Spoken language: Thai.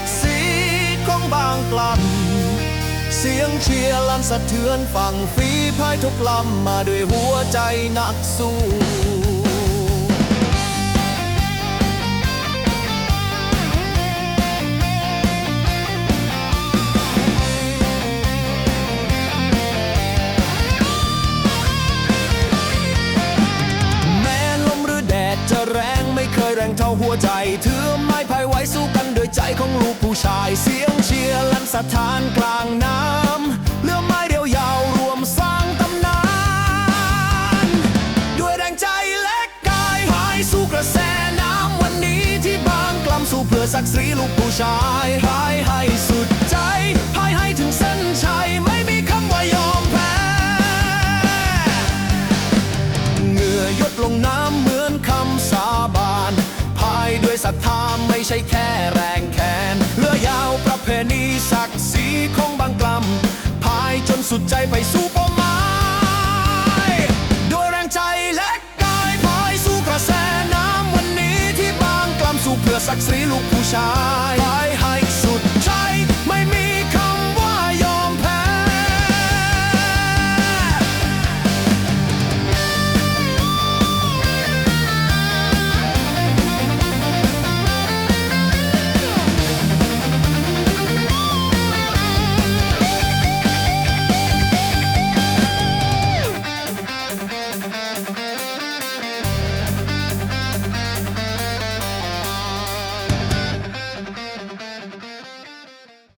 ักศรีของบางกลั่นเสียงเชียร์ลั่นสะเทือนฟังฝีพายทุกลำมาด้วยหัวใจนักสู้ แรงเท่าหัวใจถือไม้พายไว้สู้กันโดยใจของลูกผู้ชายเสียงเชียร์ลั่นสถานกลางน้ำเลื่อไม้เดียวยาวรวมสร้างตำนานด้วยแรงใจและกายพายสู้กระแสน้ำวันนี้ที่บางกลำสู้เพื่อศักดิ์ศรีลูกผู้ชายพาย รัทธาไม่ใช่แค่แรงแขนเรือยาวประเพณีศักดิ์ศรีของบางกลำพายจนสุดใจไปสู่เป้าหมายด้วยแรงใจและกายพายสู่กระแสน้ำวันนี้ที่บางกลำสู่เพื่อศักดิ์ศรีลูกผู้ชาย